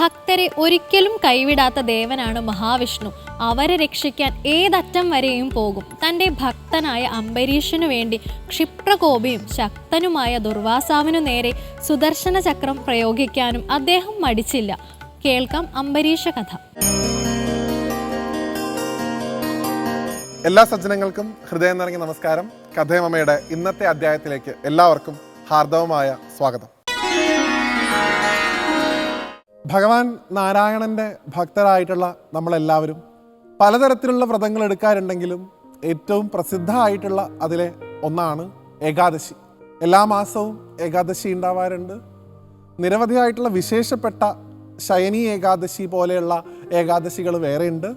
ഭക്തരെ ഒരിക്കലും കൈവിടാത്ത ദേവനാണ് മഹാവിഷ്ണു. അവരെ രക്ഷിക്കാൻ ഏതറ്റം വരെയും പോകും. തന്റെ ഭക്തനായ അംബരീഷനു വേണ്ടി ക്ഷിപ്രകോപിയും ശക്തനുമായ ദുർവാസാവിനു നേരെ സുദർശന ചക്രം പ്രയോഗിക്കാനും അദ്ദേഹം മടിച്ചില്ല. കേൾക്കാം അംബരീഷ കഥ. എല്ലാ സജ്ജനങ്ങൾക്കും ഹൃദയം നിറഞ്ഞ നമസ്കാരം. കഥയമമ്മയുടെ ഇന്നത്തെ അധ്യായത്തിലേക്ക് എല്ലാവർക്കും ഹാർദവമായ സ്വാഗതം. ഭഗവാൻ നാരായണന്റെ ഭക്തരായിട്ടുള്ള നമ്മളെല്ലാവരും പലതരത്തിലുള്ള വ്രതങ്ങൾ എടുക്കാറുണ്ടെങ്കിലും ഏറ്റവും പ്രസിദ്ധമായിട്ടുള്ള അതിലെ ഒന്നാണ് ഏകാദശി. എല്ലാ മാസവും ഏകാദശി ഉണ്ടാവാറുണ്ട്. നിരവധിയായിട്ടുള്ള വിശേഷപ്പെട്ട ശയനി ഏകാദശി പോലെയുള്ള ഏകാദശികൾ വേറെയുണ്ട്.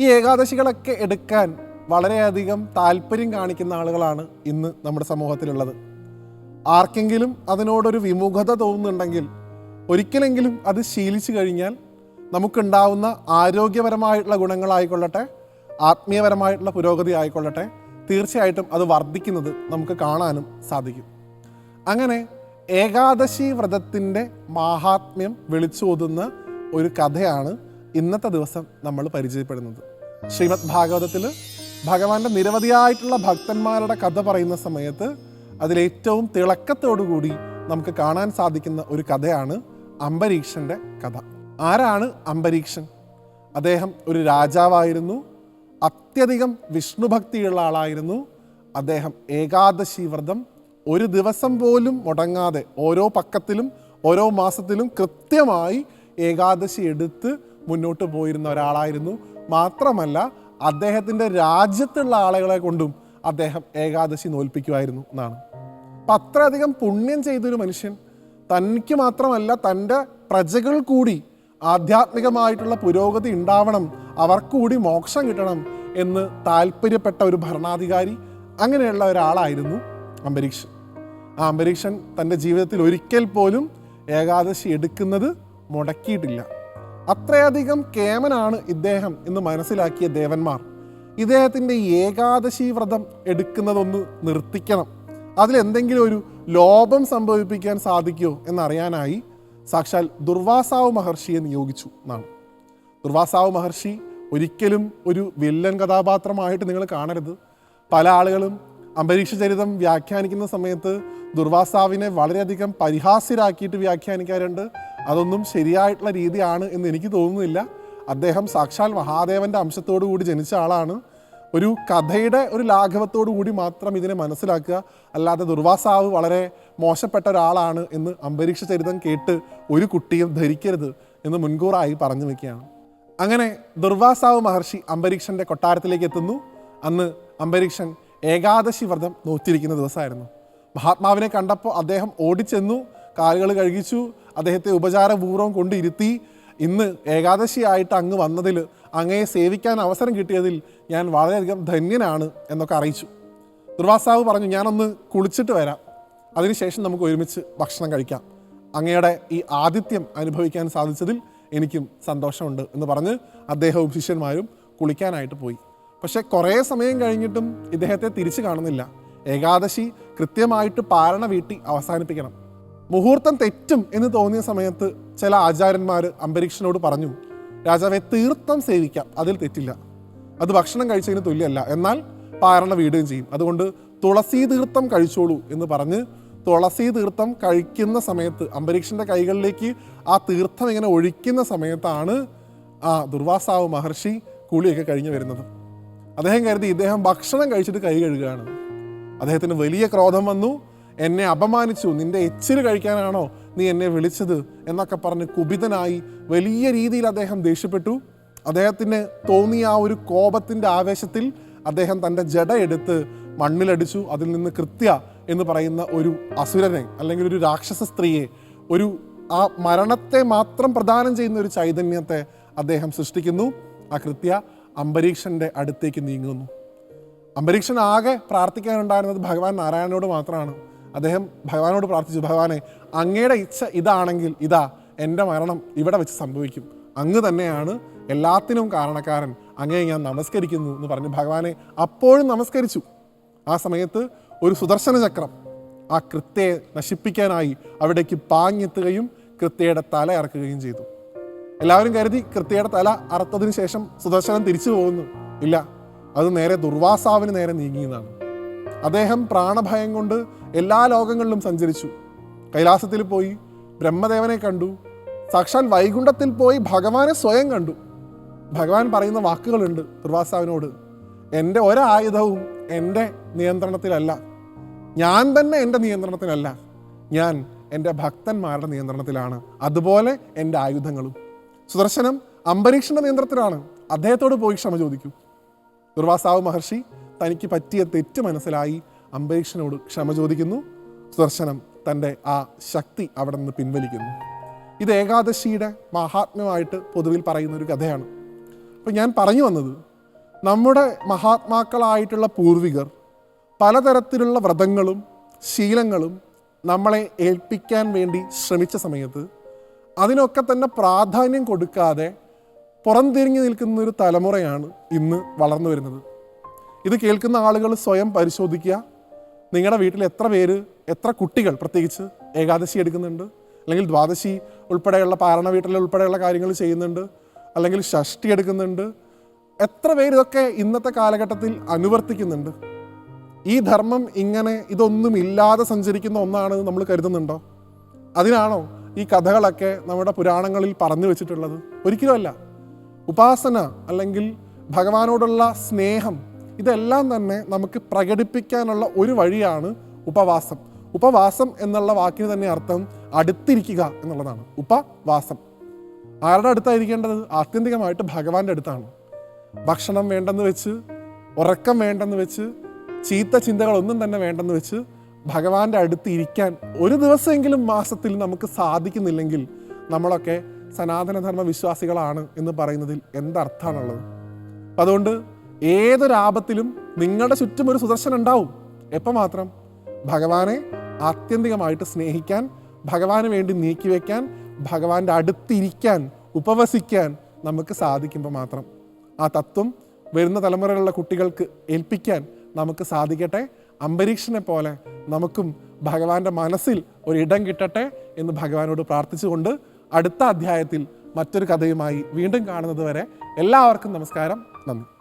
ഈ ഏകാദശികളൊക്കെ എടുക്കാൻ വളരെയധികം താല്പര്യം കാണിക്കുന്ന ആളുകളാണ് ഇന്ന് നമ്മുടെ സമൂഹത്തിലുള്ളത്. ആർക്കെങ്കിലും അതിനോടൊരു വിമുഖത തോന്നുന്നുണ്ടെങ്കിൽ ഒരിക്കലെങ്കിലും അത് ശീലിച്ചു കഴിഞ്ഞാൽ നമുക്കുണ്ടാവുന്ന ആരോഗ്യപരമായിട്ടുള്ള ഗുണങ്ങളായിക്കൊള്ളട്ടെ ആത്മീയപരമായിട്ടുള്ള പുരോഗതി ആയിക്കൊള്ളട്ടെ തീർച്ചയായിട്ടും അത് വർദ്ധിക്കുന്നത് നമുക്ക് കാണാനും സാധിക്കും. അങ്ങനെ ഏകാദശി വ്രതത്തിന്റെ മാഹാത്മ്യം വിളിച്ചോതുന്ന ഒരു കഥയാണ് ഇന്നത്തെ ദിവസം നമ്മൾ പരിചയപ്പെടുന്നത്. ശ്രീമദ് ഭാഗവതത്തിൽ ഭഗവാന്റെ നിരവധിയായിട്ടുള്ള ഭക്തന്മാരുടെ കഥ പറയുന്ന സമയത്ത് അതിലേറ്റവും തിളക്കത്തോടു കൂടി നമുക്ക് കാണാൻ സാധിക്കുന്ന ഒരു കഥയാണ് അംബരീക്ഷന്റെ കഥ. ആരാണ് അംബരീക്ഷൻ? അദ്ദേഹം ഒരു രാജാവായിരുന്നു. അത്യധികം വിഷ്ണുഭക്തിയുള്ള ആളായിരുന്നു. അദ്ദേഹം ഏകാദശി വ്രതം ഒരു ദിവസം പോലും മുടങ്ങാതെ ഓരോ പക്കത്തിലും ഓരോ മാസത്തിലും കൃത്യമായി ഏകാദശി എടുത്ത് മുന്നോട്ട് പോയിരുന്ന ഒരാളായിരുന്നു. മാത്രമല്ല അദ്ദേഹത്തിന്റെ രാജ്യത്തുള്ള ആളുകളെ കൊണ്ടും അദ്ദേഹം ഏകാദശി നോൽപ്പിക്കുമായിരുന്നു എന്നാണ്. അപ്പം അത്രയധികം പുണ്യം ചെയ്തൊരു മനുഷ്യൻ തനിക്ക് മാത്രമല്ല തന്റെ പ്രജകൾ കൂടി ആധ്യാത്മികമായിട്ടുള്ള പുരോഗതി ഉണ്ടാവണം അവർക്കുകൂടി മോക്ഷം കിട്ടണം എന്ന് താല്പര്യപ്പെട്ട ഒരു ഭരണാധികാരി അങ്ങനെയുള്ള ഒരാളായിരുന്നു അംബരീക്ഷൻ. ആ അംബരീക്ഷൻ തന്റെ ജീവിതത്തിൽ ഒരിക്കൽ പോലും ഏകാദശി എടുക്കുന്നത് മുടക്കിയിട്ടില്ല. അത്രയധികം കേമനാണ് ഇദ്ദേഹം എന്ന് മനസ്സിലാക്കിയ ദേവന്മാർ ഇദ്ദേഹത്തിന്റെ ഏകാദശി വ്രതം എടുക്കുന്നതൊന്ന് നിർത്തിക്കണം. അതിലെന്തെങ്കിലും ഒരു ലോപം സംഭവിപ്പിക്കാൻ സാധിക്കുമോ എന്നറിയാനായി സാക്ഷാൽ ദുർവാസാവ് മഹർഷിയെ നിയോഗിച്ചു എന്നാണ്. ദുർവാസാവ് മഹർഷി ഒരിക്കലും ഒരു വില്ലൻ കഥാപാത്രമായിട്ട് നിങ്ങൾ കാണരുത്. പല ആളുകളും അംബരീക്ഷ ചരിതം വ്യാഖ്യാനിക്കുന്ന സമയത്ത് ദുർവാസാവിനെ വളരെയധികം പരിഹാസ്യരാക്കിയിട്ട് വ്യാഖ്യാനിക്കാറുണ്ട്. അതൊന്നും ശരിയായിട്ടുള്ള രീതിയാണ് എന്ന് എനിക്ക് തോന്നുന്നില്ല. അദ്ദേഹം സാക്ഷാൽ മഹാദേവന്റെ അംശത്തോടു കൂടി ജനിച്ച ആളാണ്. ഒരു കഥയുടെ ഒരു ലാഘവത്തോടു കൂടി മാത്രം ഇതിനെ മനസ്സിലാക്കുക. അല്ലാതെ ദുർവാസാവ് വളരെ മോശപ്പെട്ട ഒരാളാണ് എന്ന് അംബരീക്ഷ ചരിതം കേട്ട് ഒരു കുട്ടിയും ധരിക്കരുത് എന്ന് മുൻകൂറായി പറഞ്ഞു വെക്കുകയാണ്. അങ്ങനെ ദുർവാസാവ് മഹർഷി അംബരീക്ഷന്റെ കൊട്ടാരത്തിലേക്ക് എത്തുന്നു. അന്ന് അംബരീക്ഷൻ ഏകാദശി വ്രതം നോറ്റിരിക്കുന്ന ദിവസമായിരുന്നു. മഹാത്മാവിനെ കണ്ടപ്പോൾ അദ്ദേഹം ഓടിച്ചെന്നു കാലുകൾ കഴുകിച്ചു അദ്ദേഹത്തെ ഉപചാരപൂർവം കൊണ്ടിരുത്തി ഇന്ന് ഏകാദശിയായിട്ട് അങ്ങ് വന്നതിൽ അങ്ങയെ സേവിക്കാൻ അവസരം കിട്ടിയതിൽ ഞാൻ വളരെയധികം ധന്യനാണ് എന്നൊക്കെ അറിയിച്ചു. ദുർവാസാവ് പറഞ്ഞു ഞാനൊന്ന് കുളിച്ചിട്ട് വരാം. അതിനുശേഷം നമുക്ക് ഒരുമിച്ച് ഭക്ഷണം കഴിക്കാം. അങ്ങയുടെ ഈ ആതിഥ്യം അനുഭവിക്കാൻ സാധിച്ചതിൽ എനിക്കും സന്തോഷമുണ്ട് എന്ന് പറഞ്ഞ് അദ്ദേഹവും ശിഷ്യന്മാരും കുളിക്കാനായിട്ട് പോയി. പക്ഷേ കുറേ സമയം കഴിഞ്ഞിട്ടും ഇദ്ദേഹത്തെ തിരിച്ചു കാണുന്നില്ല. ഏകാദശി കൃത്യമായിട്ട് പാരണ വീട്ടി അവസാനിപ്പിക്കണം. മുഹൂർത്തം തെറ്റും എന്ന് തോന്നിയ സമയത്ത് ചില ആചാര്യന്മാർ അംബരീക്ഷനോട് പറഞ്ഞു രാജാവെ തീർത്ഥം സേവിക്കാം. അതിൽ തെറ്റില്ല. അത് ഭക്ഷണം കഴിച്ചതിന് തുല്യമല്ല. എന്നാൽ പാരണ വീടുകയും ചെയ്യും. അതുകൊണ്ട് തുളസി തീർത്ഥം കഴിച്ചോളൂ എന്ന് പറഞ്ഞ് തുളസി തീർത്ഥം കഴിക്കുന്ന സമയത്ത് അംബരീക്ഷന്റെ കൈകളിലേക്ക് ആ തീർത്ഥം ഇങ്ങനെ ഒഴിക്കുന്ന സമയത്താണ് ആ ദുർവാസാവ് മഹർഷി കുളിയൊക്കെ കഴിഞ്ഞ് വരുന്നത്. അദ്ദേഹം കരുതി ഇദ്ദേഹം ഭക്ഷണം കഴിച്ചിട്ട് കൈ കഴുകുകയാണ്. അദ്ദേഹത്തിന് വലിയ ക്രോധം വന്നു. എന്നെ അപമാനിച്ചു. നിന്റെ എച്ചിൽ കഴിക്കാനാണോ നീ എന്നെ വിളിച്ചത്? എന്നൊക്കെ പറഞ്ഞ് കുപിതനായി വലിയ രീതിയിൽ അദ്ദേഹം ദേഷ്യപ്പെട്ടു. അദ്ദേഹത്തിന് തോന്നിയ ആ ഒരു കോപത്തിന്റെ ആവേശത്തിൽ അദ്ദേഹം തന്റെ ജട എടുത്ത് മണ്ണിലടിച്ചു. അതിൽ നിന്ന് കൃത്യ എന്ന് പറയുന്ന ഒരു അസുരനെ അല്ലെങ്കിൽ ഒരു രാക്ഷസ സ്ത്രീയെ ഒരു ആ മരണത്തെ മാത്രം പ്രദാനം ചെയ്യുന്ന ഒരു ചൈതന്യത്തെ അദ്ദേഹം സൃഷ്ടിക്കുന്നു. ആ കൃത്യ അംബരീക്ഷന്റെ അടുത്തേക്ക് നീങ്ങുന്നു. അംബരീക്ഷൻ ആകെ പ്രാർത്ഥിക്കാനുണ്ടായിരുന്നത് ഭഗവാൻ നാരായണനോട് മാത്രമാണ്. അദ്ദേഹം ഭഗവാനോട് പ്രാർത്ഥിച്ചു ഭഗവാനെ അങ്ങയുടെ ഇച്ഛ ഇതാണെങ്കിൽ ഇതാ എന്റെ മരണം ഇവിടെ വെച്ച് സംഭവിക്കും. അങ്ങ് തന്നെയാണ് എല്ലാത്തിനും കാരണക്കാരൻ. അങ്ങയെ ഞാൻ നമസ്കരിക്കുന്നു എന്ന് പറഞ്ഞ്. ഭഗവാനെ അപ്പോഴും നമസ്കരിച്ചു. ആ സമയത്ത് ഒരു സുദർശന ചക്രം ആ കൃത്യയെ നശിപ്പിക്കാനായി അവിടേക്ക് പാഞ്ഞെത്തുകയും കൃത്യയുടെ തല ഇറക്കുകയും ചെയ്തു. എല്ലാവരും കരുതി കൃത്യയുടെ തല അറുത്തതിന് ശേഷം സുദർശനം തിരിച്ചു പോകുന്നു. ഇല്ല അത് നേരെ ദുർവാസാവിന് നേരെ നീങ്ങിയതാണ് അദ്ദേഹം പ്രാണഭയം കൊണ്ട് എല്ലാ ലോകങ്ങളിലും സഞ്ചരിച്ചു. കൈലാസത്തിൽ പോയി ബ്രഹ്മദേവനെ കണ്ടു. സാക്ഷാൽ വൈകുണ്ഠത്തിൽ പോയി ഭഗവാനെ സ്വയം കണ്ടു. ഭഗവാൻ പറയുന്ന വാക്കുകളുണ്ട് ദുർവാസാവിനോട്. എന്റെ ഒരായുധവും എന്റെ നിയന്ത്രണത്തിലല്ല. ഞാൻ തന്നെ എന്റെ നിയന്ത്രണത്തിലല്ല. ഞാൻ എന്റെ ഭക്തന്മാരുടെ നിയന്ത്രണത്തിലാണ്. അതുപോലെ എന്റെ ആയുധങ്ങളും. സുദർശനം അംബരീക്ഷന്റെ നിയന്ത്രണത്തിലാണ്. അദ്ദേഹത്തോട് പോയി ക്ഷമ ചോദിക്കൂ. ദുർവാസാവ് മഹർഷി തനിക്ക് പറ്റിയ തെറ്റ് മനസ്സിലായി അംബരീഷിനോട് ക്ഷമ ചോദിക്കുന്നു. സുദർശനം തന്റെ ആ ശക്തി അവിടെ നിന്ന് പിൻവലിക്കുന്നു. ഇത് ഏകാദശിയുടെ മഹാത്മ്യമായിട്ട് പൊതുവിൽ പറയുന്ന ഒരു കഥയാണ്. അപ്പം ഞാൻ പറഞ്ഞു വന്നത് നമ്മുടെ മഹാത്മാക്കളായിട്ടുള്ള പൂർവികർ പലതരത്തിലുള്ള വ്രതങ്ങളും ശീലങ്ങളും നമ്മളെ ഏൽപ്പിക്കാൻ വേണ്ടി ശ്രമിച്ച സമയത്ത് അതിനൊക്കെ തന്നെ പ്രാധാന്യം കൊടുക്കാതെ പുറംതിരിഞ്ഞു നിൽക്കുന്ന ഒരു തലമുറയാണ് ഇന്ന് വളർന്നു വരുന്നത്. ഇത് കേൾക്കുന്ന ആളുകൾ സ്വയം പരിശോധിക്കുക. നിങ്ങളുടെ വീട്ടിൽ എത്ര പേര് എത്ര കുട്ടികൾ പ്രത്യേകിച്ച് ഏകാദശി എടുക്കുന്നുണ്ട് അല്ലെങ്കിൽ ദ്വാദശി ഉൾപ്പെടെയുള്ള പാരണ വീട്ടിൽ ഉൾപ്പെടെയുള്ള കാര്യങ്ങൾ ചെയ്യുന്നുണ്ട് അല്ലെങ്കിൽ ഷഷ്ടി എടുക്കുന്നുണ്ട്. എത്ര പേര് ഇതൊക്കെ ഇന്നത്തെ കാലഘട്ടത്തിൽ അനുവർത്തിക്കുന്നുണ്ട്? ഈ ധർമ്മം ഇങ്ങനെ ഇതൊന്നും ഇല്ലാതെ സഞ്ചരിക്കുന്ന ഒന്നാണ് നമ്മൾ കരുതുന്നുണ്ടോ? അതിനാണോ ഈ കഥകളൊക്കെ നമ്മുടെ പുരാണങ്ങളിൽ പറഞ്ഞു വെച്ചിട്ടുള്ളത്? ഒരിക്കലുമല്ല ഉപാസന അല്ലെങ്കിൽ ഭഗവാനോടുള്ള സ്നേഹം ഇതെല്ലാം തന്നെ നമുക്ക് പ്രകടിപ്പിക്കാനുള്ള ഒരു വഴിയാണ് ഉപവാസം. ഉപവാസം എന്നുള്ള വാക്കിന് തന്നെ അർത്ഥം അടുത്തിരിക്കുക എന്നുള്ളതാണ്. ഉപവാസം. ആരുടെ അടുത്തായിരിക്കേണ്ടത്? ആത്യന്തികമായിട്ട് ഭഗവാന്റെ അടുത്താണ്. ഭക്ഷണം വേണ്ടെന്ന് വെച്ച് ഉറക്കം വേണ്ടെന്ന് വെച്ച് ചീത്ത ചിന്തകളൊന്നും തന്നെ വേണ്ടെന്ന് വെച്ച് ഭഗവാന്റെ അടുത്ത് ഇരിക്കാൻ ഒരു ദിവസമെങ്കിലും മാസത്തിൽ നമുക്ക് സാധിക്കുന്നില്ലെങ്കിൽ നമ്മളൊക്കെ സനാതനധർമ്മ വിശ്വാസികളാണ് എന്ന് പറയുന്നതിൽ എന്തർത്ഥമാണുള്ളത്? അതുകൊണ്ട് ഏതൊരാപത്തിലും നിങ്ങളുടെ ചുറ്റും ഒരു സുദർശനം ഉണ്ടാവും. എപ്പോൾ മാത്രം? ഭഗവാനെ ആത്യന്തികമായിട്ട് സ്നേഹിക്കാൻ ഭഗവാന് വേണ്ടി നീക്കിവെക്കാൻ ഭഗവാന്റെ അടുത്തിരിക്കാൻ ഉപവസിക്കാൻ നമുക്ക് സാധിക്കുമ്പോൾ മാത്രം. ആ തത്വം വരുന്ന തലമുറയിലുള്ള കുട്ടികൾക്ക് ഏൽപ്പിക്കാൻ നമുക്ക് സാധിക്കട്ടെ. അംബരീക്ഷനെ പോലെ നമുക്കും ഭഗവാന്റെ മനസ്സിൽ ഒരിടം കിട്ടട്ടെ എന്ന് ഭഗവാനോട് പ്രാർത്ഥിച്ചുകൊണ്ട് അടുത്ത അധ്യായത്തിൽ മറ്റൊരു കഥയുമായി വീണ്ടും കാണുന്നത് വരെ എല്ലാവർക്കും നമസ്കാരം. നന്ദി.